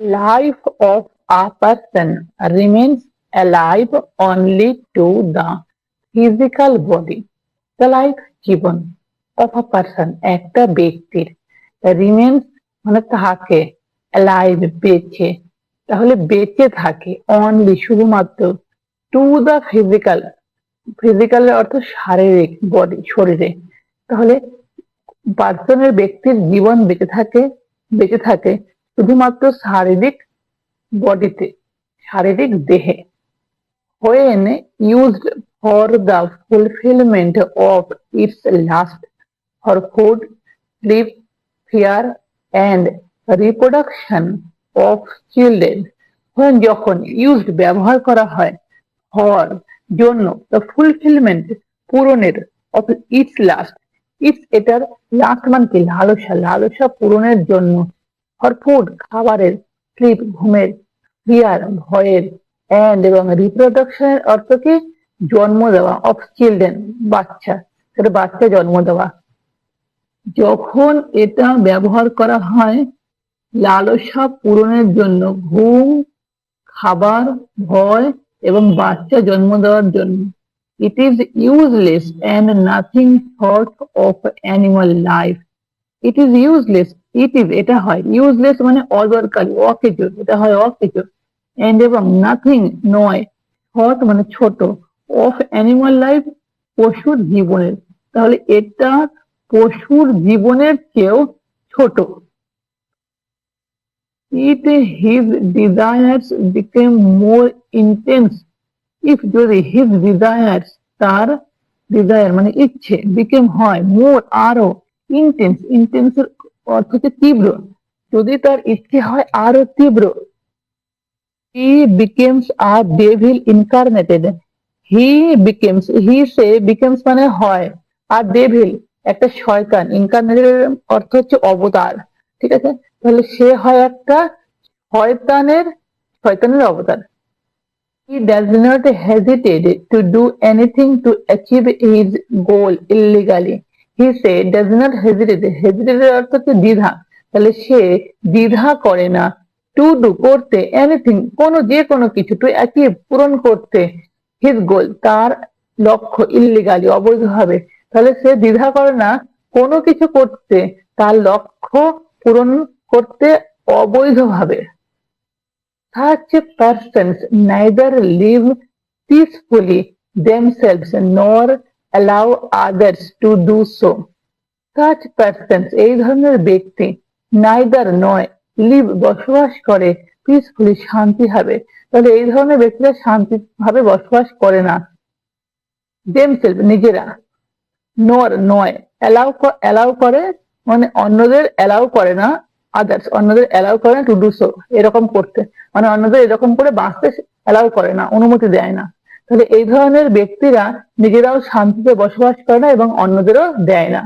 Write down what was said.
life of a person remains alive only to the physical body. The life, Jibon of a person, একটা ব্যক্তির remains মানে থাকে alive, বেঁচে তাহলে বেঁচে থাকে অনলি শুধুমাত্র টু দ্য ফিজিক্যাল ফিজিক্যালের অর্থ শারীরিক বডি শরীরে তাহলে পার্সনের ব্যক্তির জীবন বেঁচে থাকে বেঁচে থাকে শুধুমাত্র শারীরিক বডিতে, শারীরিক দেহে when use for the fulfilment of its lust for food sleep fear and reproduction of children when যখন ইউজ ব্যবহার করা হয় ফর জন্য দ্য ফুলফিলমেন্ট পূরণের অফ ইটস লাস্ট ইটস এটার লাস্ট মান্থ লালসা লালসা পূরণের জন্য ফর খাবারের স্লিপ ঘুমের ফিয়ার ভয়ের অ্যান্ড এবং রিপ্রোডাকশনের অর্থ কি? জন্ম দেওয়া অফ চিলড্রেন বাচ্চা। সেটা বাচ্চা জন্ম দেওয়া। যখন এটা ব্যবহার করা হয়, লালসা পূরণের জন্য ঘুম, খাবার, ভয় এবং বাচ্চা জন্ম দেওয়ার জন্য। It is useless and nothing short of animal life it is useless it is এটা হয়। ইউজলেস মানে অদরকারি অকেজো এটা হয় অকেজো এন্ড এবং নাথিং নয় শর্ট মানে ছোট। অফ অ্যানিমাল লাইফ পশুর জীবনের। তাহলে এটা পশুর জীবনের চেয়েও ছোট। It his desires became more intense if যদি হিজ ডিজায়ার্স তার ডিজায়ার মানে ইচ্ছে বিকেম হয় মোর আরও ইন্টেন্স ইন্টেন্সের অর্থ হচ্ছে তীব্র। যদি তার ইচ্ছে হয় আরও তীব্র হি বিকেমস আ ডেভিল ইনকারনেটেড হি বিকেমস হি সে বিকেমস মানে হয় আর ডেভিল একটা শয়তান। ইনকার্নেটেড অর্থ হচ্ছে অবতার। ঠিক আছে? তাহলে সে হয় একটা শয়তানের শয়তানের অবতার। He does not hesitate to do anything to achieve his goal illegally. Hesitate. Hesitate এর অর্থ হচ্ছে দ্বিধা। তাহলে সে দ্বিধা করে না। টু ডু করতে এনিথিং কোনো, যে কোনো কিছু টু পূরণ করতে হিজ গোল তার লক্ষ্য ইল্লিগালি অবৈধভাবে। তাহলে সে দ্বিধা করে না, কোনো কিছু করতে, তার লক্ষ্য পূরণ করতে অবৈধভাবে। such persons, neither live peacefully themselves nor allow others to do so. Such persons, এই ধরনের ব্যক্তি নাইদার নয় লিভ বসবাস করে পিসফুলি শান্তি হবে তাহলে এই ধরনের ব্যক্তিরা শান্তি ভাবে বসবাস করে না। দেমসেলফ নিজেরা। নর নয়। অ্যালাউ অ্যালাউ করে মানে অন্যদের অ্যালাউ করে না আদার্স অন্যদের অ্যালাউ করে না টু ডু সো এরকম করতে। মানে অন্যদের এরকম করে বাঁচতে অ্যালাউ করে না, অনুমতি দেয় না। তাহলে এই ধরনের ব্যক্তিরা নিজেরাও শান্তিতে বসবাস করে না এবং অন্যদেরও দেয় না।